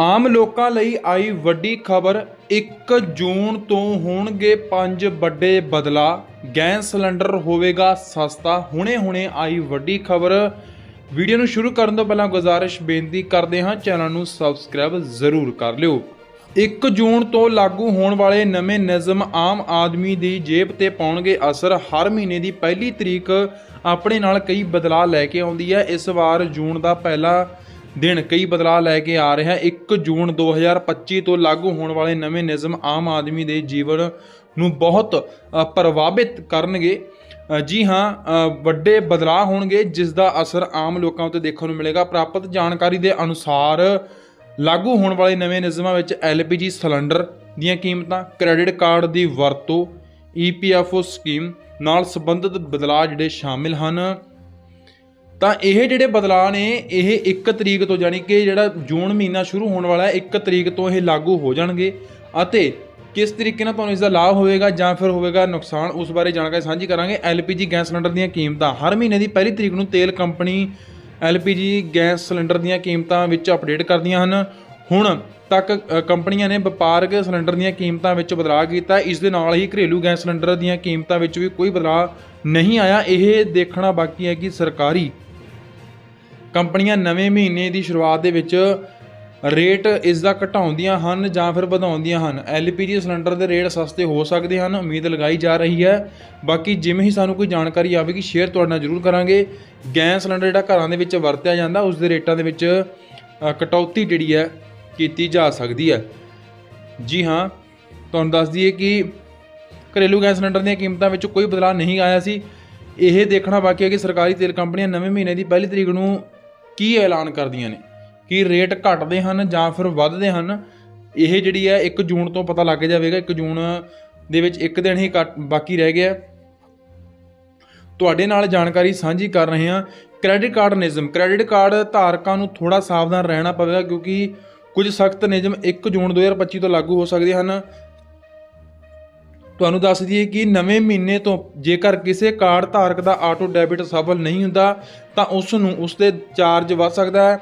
ਆਮ ਲੋਕਾਂ ਲਈ ਆਈ ਵੱਡੀ ਖਬਰ 1 ਜੂਨ ਤੋਂ ਹੋਣਗੇ ਪੰਜ ਵੱਡੇ ਬਦਲਾ। ਗੈਸ ਸਿਲੰਡਰ ਹੋਵੇਗਾ ਸਸਤਾ। ਹੁਣੇ-ਹੁਣੇ ਆਈ ਵੱਡੀ ਖਬਰ। ਵੀਡੀਓ ਨੂੰ ਸ਼ੁਰੂ ਕਰਨ ਤੋਂ ਪਹਿਲਾਂ ਗੁਜ਼ਾਰਿਸ਼ ਬੇਨਤੀ ਕਰਦੇ ਹਾਂ, ਚੈਨਲ ਨੂੰ ਸਬਸਕ੍ਰਾਈਬ ਜ਼ਰੂਰ ਕਰ ਲਿਓ। 1 ਜੂਨ ਤੋਂ ਲਾਗੂ ਹੋਣ ਵਾਲੇ ਨਵੇਂ ਨਿਯਮ ਆਮ ਆਦਮੀ ਦੀ ਜੇਬ ਤੇ ਪਾਉਣਗੇ ਅਸਰ। ਹਰ ਮਹੀਨੇ ਦੀ ਪਹਿਲੀ ਤਰੀਕ ਆਪਣੇ ਨਾਲ ਕਈ ਬਦਲਾਅ ਲੈ ਕੇ ਆਉਂਦੀ ਹੈ। ਇਸ ਵਾਰ ਜੂਨ ਦਾ ਪਹਿਲਾ ਦਿਨ ਕਈ ਬਦਲਾਅ ਲੈ ਕੇ ਆ ਰਿਹਾ ਹੈ। 1 ਜੂਨ 2025 ਤੋਂ ਲਾਗੂ ਹੋਣ ਵਾਲੇ ਨਵੇਂ ਨਿਯਮ ਆਮ ਆਦਮੀ ਦੇ ਜੀਵਨ ਨੂੰ ਬਹੁਤ ਪ੍ਰਭਾਵਿਤ ਕਰਨਗੇ। ਜੀ ਹਾਂ ਵੱਡੇ ਬਦਲਾਅ ਹੋਣਗੇ, ਜਿਸ ਦਾ ਅਸਰ ਆਮ ਲੋਕਾਂ ਉੱਤੇ ਦੇਖਣ ਨੂੰ ਮਿਲੇਗਾ। ਪ੍ਰਾਪਤ ਜਾਣਕਾਰੀ ਦੇ ਅਨੁਸਾਰ ਲਾਗੂ ਹੋਣ ਵਾਲੇ ਨਵੇਂ ਨਿਯਮਾਂ ਵਿੱਚ LPG ਸਿਲੰਡਰ ਦੀਆਂ ਕੀਮਤਾਂ, ਕ੍ਰੈਡਿਟ ਕਾਰਡ ਦੀ ਵਰਤੋਂ EPFO ਸਕੀਮ ਨਾਲ ਸੰਬੰਧਿਤ ਬਦਲਾਅ ਜਿਹੜੇ ਸ਼ਾਮਿਲ ਹਨ। ਤਾਂ ਇਹ ਜਿਹੜੇ ਬਦਲਾਅ ਨੇ, ਇਹ 1 ਤਰੀਕ ਤੋਂ ਜਾਣੀ ਕਿ ਜਿਹੜਾ ਜੂਨ ਮਹੀਨਾ ਸ਼ੁਰੂ ਹੋਣ ਵਾਲਾ ਹੈ 1 ਤਰੀਕ ਤੋਂ ਇਹ ਲਾਗੂ ਹੋ ਜਾਣਗੇ। ਅਤੇ ਕਿਸ ਤਰੀਕੇ ਨਾਲ ਤੁਹਾਨੂੰ ਇਸ ਦਾ ਲਾਭ ਹੋਵੇਗਾ ਜਾਂ ਫਿਰ ਹੋਵੇਗਾ ਨੁਕਸਾਨ, ਉਸ ਬਾਰੇ ਜਾਣਕਾਰੀ ਸਾਂਝੀ ਕਰਾਂਗੇ। LPG ਗੈਸ ਸਿਲੰਡਰ ਦੀਆਂ ਕੀਮਤਾਂ, ਹਰ ਮਹੀਨੇ ਦੀ ਪਹਿਲੀ ਤਰੀਕ ਨੂੰ ਤੇਲ ਕੰਪਨੀ LPG ਗੈਸ ਸਿਲੰਡਰ ਦੀਆਂ ਕੀਮਤਾਂ ਵਿੱਚ ਅਪਡੇਟ ਕਰਦੀਆਂ ਹਨ। ਹੁਣ ਤੱਕ ਕੰਪਨੀਆਂ ਨੇ ਵਪਾਰਕ ਸਿਲੰਡਰ ਦੀਆਂ ਕੀਮਤਾਂ ਵਿੱਚ ਬਦਲਾਅ ਕੀਤਾ। ਇਸ ਦੇ ਨਾਲ ਹੀ ਘਰੇਲੂ ਗੈਸ ਸਿਲੰਡਰ ਦੀਆਂ ਕੀਮਤਾਂ ਵਿੱਚ ਵੀ ਕੋਈ ਬਦਲਾਅ ਨਹੀਂ ਆਇਆ। ਇਹ ਦੇਖਣਾ ਬਾਕੀ ਹੈ ਕਿ ਸਰਕਾਰੀ ਕੰਪਨੀਆਂ ਨਵੇਂ ਮਹੀਨੇ ਦੀ ਸ਼ੁਰੂਆਤ ਦੇ ਵਿੱਚ ਰੇਟ ਇਸ ਦਾ ਘਟਾਉਂਦੀਆਂ ਹਨ ਜਾਂ ਫਿਰ ਵਧਾਉਂਦੀਆਂ ਹਨ। LPG ਸਿਲੰਡਰ ਦੇ ਰੇਟ ਸਸਤੇ ਹੋ ਸਕਦੇ ਹਨ, ਉਮੀਦ ਲਗਾਈ ਜਾ ਰਹੀ ਹੈ। ਬਾਕੀ ਜਿਵੇਂ ਹੀ ਸਾਨੂੰ ਕੋਈ ਜਾਣਕਾਰੀ ਆਵੇਗੀ, ਸ਼ੇਅਰ ਤੁਹਾਡੇ ਨਾਲ ਜ਼ਰੂਰ ਕਰਾਂਗੇ। ਗੈਸ ਸਿਲੰਡਰ ਜਿਹੜਾ ਘਰਾਂ ਦੇ ਵਿੱਚ ਵਰਤਿਆ ਜਾਂਦਾ, ਉਸ ਦੇ ਰੇਟਾਂ ਦੇ ਵਿੱਚ ਕਟੌਤੀ ਜਿਹੜੀ ਹੈ, ਕੀਤੀ ਜਾ ਸਕਦੀ ਹੈ। ਜੀ ਹਾਂ, ਤੁਹਾਨੂੰ ਦੱਸ ਦਈਏ ਕਿ ਘਰੇਲੂ ਗੈਸ ਸਿਲੰਡਰ ਦੀਆਂ ਕੀਮਤਾਂ ਵਿੱਚ ਕੋਈ ਬਦਲਾਅ ਨਹੀਂ ਆਇਆ ਸੀ। ਇਹ ਦੇਖਣਾ ਬਾਕੀ ਹੈ ਕਿ ਸਰਕਾਰੀ ਤੇਲ ਕੰਪਨੀਆਂ ਨਵੇਂ ਮਹੀਨੇ ਦੀ ਪਹਿਲੀ ਤਰੀਕ ਨੂੰ ਕੀ ਐਲਾਨ ਕਰਦੀਆਂ ਨੇ? ਕੀ ਰੇਟ ਘਟਦੇ ਹਨ ਜਾਂ ਫਿਰ ਵੱਧਦੇ ਹਨ? ਇਹ ਜਿਹੜੀ ਹੈ 1 ਜੂਨ ਤੋਂ ਪਤਾ ਲੱਗ ਜਾਵੇਗਾ। 1 ਜੂਨ ਦੇ ਵਿੱਚ ਇੱਕ ਦਿਨ ਹੀ ਘੱਟ- ਬਾਕੀ ਰਹਿ ਗਿਆ। ਤੁਹਾਡੇ ਨਾਲ ਜਾਣਕਾਰੀ ਸਾਂਝੀ ਕਰ ਰਹੇ ਹਾਂ। ਕ੍ਰੈਡਿਟ ਕਾਰਡ ਨਿਯਮ। ਕ੍ਰੈਡਿਟ ਕਾਰਡ ਧਾਰਕਾਂ ਨੂੰ ਥੋੜਾ ਸਾਵਧਾਨ ਰਹਿਣਾ ਪਵੇਗਾ ਕਿਉਂਕਿ ਕੁਝ ਸਖਤ ਨਿਯਮ 1 ਜੂਨ 2025 ਤੋਂ ਲਾਗੂ ਹੋ ਸਕਦੇ ਹਨ। ਤੁਹਾਨੂੰ ਦੱਸ ਦਈਏ ਕਿ ਨਵੇਂ ਮਹੀਨੇ ਤੋਂ ਜੇਕਰ ਕਿਸੇ ਕਾਰਡ ਧਾਰਕ ਦਾ ਆਟੋ ਡੈਬਿਟ ਸਫਲ ਨਹੀਂ ਹੁੰਦਾ, ਤਾਂ ਉਸ ਨੂੰ ਉਸ ਤੇ ਚਾਰਜ ਵੱਧ ਸਕਦਾ ਹੈ।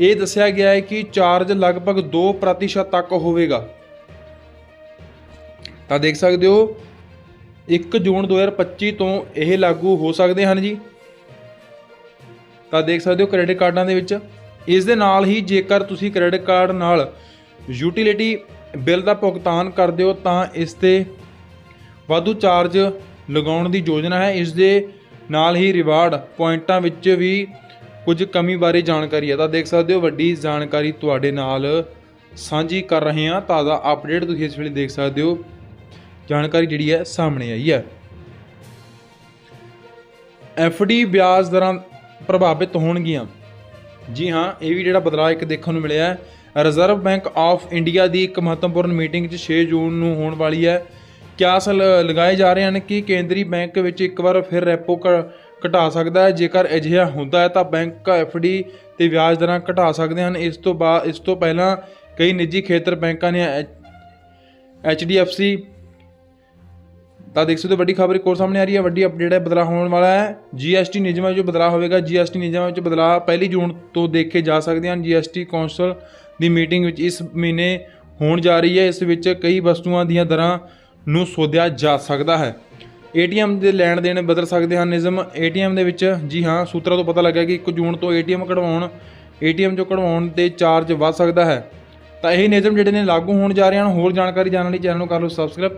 ਇਹ ਦੱਸਿਆ ਗਿਆ ਹੈ ਕਿ ਚਾਰਜ ਲਗਭਗ 2% ਤੱਕ ਹੋਵੇਗਾ। ਤਾਂ ਦੇਖ ਸਕਦੇ ਹੋ 1 ਜੂਨ 2025 ਤੋਂ ਇਹ ਲਾਗੂ ਹੋ ਸਕਦੇ ਹਨ ਜੀ। ਤਾਂ ਦੇਖ ਸਕਦੇ ਹੋ ਕ੍ਰੈਡਿਟ ਕਾਰਡਾਂ ਦੇ ਵਿੱਚ। ਇਸ ਦੇ ਨਾਲ ਹੀ ਜੇਕਰ ਤੁਸੀਂ ਕ੍ਰੈਡਿਟ ਕਾਰਡ ਨਾਲ ਯੂਟਿਲਿਟੀ ਬਿੱਲ ਦਾ ਭੁਗਤਾਨ ਕਰਦੇ ਹੋ, ਤਾਂ ਇਸ ਤੇ ਵਾਧੂ ਚਾਰਜ ਲਗਾਉਣ ਦੀ ਯੋਜਨਾ ਹੈ। ਇਸ ਦੇ ਨਾਲ ਹੀ ਰਿਵਾਰਡ ਪੁਆਇੰਟਾਂ ਵਿੱਚ ਵੀ ਕੁਝ ਕਮੀ ਬਾਰੇ ਜਾਣਕਾਰੀ ਹੈ। ਤਾਂ ਦੇਖ ਸਕਦੇ ਹੋ, ਵੱਡੀ ਜਾਣਕਾਰੀ ਤੁਹਾਡੇ ਨਾਲ ਸਾਂਝੀ ਕਰ ਰਹੇ ਹਾਂ। ਤਾਜ਼ਾ ਅਪਡੇਟ ਤੁਸੀਂ ਇਸ ਵੇਲੇ ਦੇਖ ਸਕਦੇ ਹੋ। ਜਾਣਕਾਰੀ ਜਿਹੜੀ ਹੈ, ਸਾਹਮਣੇ ਆਈ ਹੈ। ਡੀ ਵਿਆਜ ਦਰਾਂ ਪ੍ਰਭਾਵਿਤ ਹੋਣਗੀਆਂ। ਜੀ ਹਾਂ, ਇਹ ਵੀ ਜਿਹੜਾ ਬਦਲਾਅ ਇੱਕ ਦੇਖਣ ਨੂੰ ਮਿਲਿਆ ਹੈ। ਰਿਜ਼ਰਵ ਬੈਂਕ ਆਫ ਇੰਡੀਆ ਦੀ ਇੱਕ ਮਹੱਤਵਪੂਰਨ ਮੀਟਿੰਗ 'ਚ 6 ਜੂਨ ਨੂੰ ਹੋਣ ਵਾਲੀ ਹੈ। ਕਿਆਸ ਲ- ਲਗਾਏ ਜਾ ਰਹੇ ਹਨ ਕਿ ਕੇਂਦਰੀ ਬੈਂਕ ਵਿੱਚ ਇੱਕ ਵਾਰ ਫਿਰ ਰੈਪੋ ਘ- ਘਟਾ ਸਕਦਾ ਹੈ। ਜੇਕਰ ਅਜਿਹਾ ਹੁੰਦਾ ਹੈ, ਤਾਂ ਬੈਂਕ ਡੀ ਤੇ ਵਿਆਜ ਦਰਾਂ ਘਟਾ ਸਕਦੇ ਹਨ। ਇਸ ਤੋਂ ਬਾਅਦ ਇਸ ਤੋਂ ਪਹਿਲਾਂ ਕਈ ਨਿੱਜੀ ਖੇਤਰ ਬੈਂਕਾਂ ਨੇ ਐਚਡੀਐਫਸੀ ਤਾਂ ਦੇਖ ਸਕਦੇ ਹੋ, ਵੱਡੀ ਖਬਰ ਇੱਕ ਸਾਹਮਣੇ ਆ ਰਹੀ ਹੈ। ਵੱਡੀ ਅਪਡੇਟ ਹੈ, ਬਦਲਾਅ ਹੋਣ ਵਾਲਾ ਹੈ। ਜੀਐਸਟੀ ਨਿਯਮਾਂ ਵਿੱਚ ਬਦਲਾਅ ਹੋਵੇਗਾ। ਜੀਐਸਟੀ ਨਿਯਮਾਂ ਵਿੱਚ ਬਦਲਾਅ ਪਹਿਲੀ ਜੂਨ ਤੋਂ ਦੇਖੇ ਜਾ ਸਕਦੇ ਹਨ। ਜੀਐਸਟੀ ਕੌਂਸਲ ਦੀ ਮੀਟਿੰਗ ਵਿੱਚ ਇਸ ਮਹੀਨੇ ਹੋਣ ਜਾ ਰਹੀ ਹੈ। ਇਸ ਵਿੱਚ ਕਈ ਵਸਤੂਆਂ ਦੀਆਂ ਦਰਾਂ ਨੂੰ ਸੋਧਿਆ ਜਾ ਸਕਦਾ ਹੈ। ਏਟੀਐਮ ਦੇ ਲੈਣ ਦੇਣ ਬਦਲ ਸਕਦੇ ਹਨ ਨਿਯਮ। ਏਟੀਐਮ ਦੇ ਵਿੱਚ, ਜੀ ਹਾਂ, ਸੂਤਰਾਂ ਤੋਂ ਪਤਾ ਲੱਗਿਆ ਕਿ 1 ਜੂਨ ਤੋਂ ਏਟੀਐਮ ਕਢਵਾਉਣ, ਏਟੀਐਮ ਜੋ ਕਢਵਾਉਣ ਦੇ ਚਾਰਜ ਵੱਧ ਸਕਦਾ ਹੈ। ਤਾਂ ਇਹ ਨਿਯਮ ਜਿਹੜੇ ਨੇ ਲਾਗੂ ਹੋਣ ਜਾ ਰਹੇ ਹਨ। ਹੋਰ ਜਾਣਕਾਰੀ ਜਾਣਨ ਲਈ ਚੈਨਲ ਨੂੰ ਕਰ ਲਓ ਸਬਸਕ੍ਰਾਈਬ